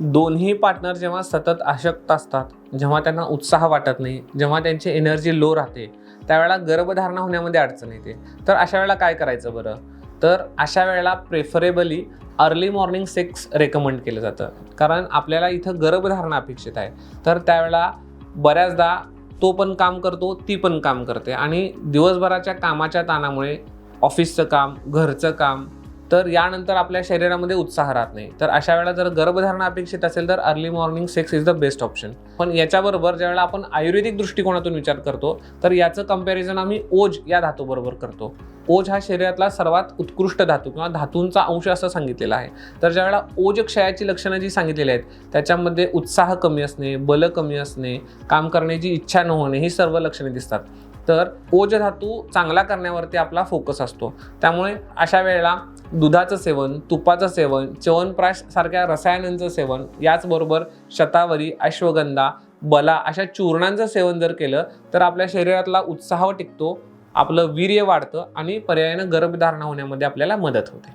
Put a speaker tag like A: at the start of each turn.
A: दोन्ही पार्टनर जेव्हा सतत अशक्त असतात जेव्हा त्यांना उत्साह वाटत नाही जेव्हा त्यांची एनर्जी लो राहते त्यावेळेला गर्भधारणा होण्यामध्ये अडचण येते. तर अशा वेळेला काय करायचं बरं? तर अशा वेळेला preferably early morning sex recommend केलं जातं. कारण आपल्याला इथं गर्भधारणा अपेक्षित आहे. तर त्यावेळेला बऱ्याचदा तो पण काम करतो ती पण काम करते. आणि दिवसभराच्या कामाच्या ताणामुळे ऑफिसचं काम घरचं काम तर यानंतर आपल्या शरीरामध्ये उत्साह राहत नाही. तर अशा वेळेला जर गर्भधारणा अपेक्षित असेल तर early morning sex is the best option पण याच्याबरोबर ज्यावेळेला आपण आयुर्वेदिक दृष्टिकोनातून विचार करतो तर याचं कंपॅरिझन आम्ही ओज या धातूबरोबर करतो. ओज हा शरीरातला सर्वात उत्कृष्ट धातू किंवा धातूंचा अंश असं सांगितलेला आहे. तर ज्यावेळेला ओज क्षयाची लक्षणं जी सांगितलेली आहेत त्याच्यामध्ये उत्साह कमी असणे बल कमी असणे काम करण्याची इच्छा न होणे ही सर्व लक्षणे दिसतात. तर ओज धातू चांगला करण्यावरती आपला फोकस असतो. त्यामुळे अशा वेळेला दुधाचं सेवन तुपाचं सेवन च्यवनप्राश सारख्या रसायनांचं सेवन याचबरोबर शतावरी अश्वगंधा बला अशा चूर्णांचं सेवन जर केलं तर आपल्या शरीरातला उत्साह टिकतो आपलं वीर्य वाढतं आणि पर्यायानं गर्भधारणा होण्यामध्ये आपल्याला मदत होते.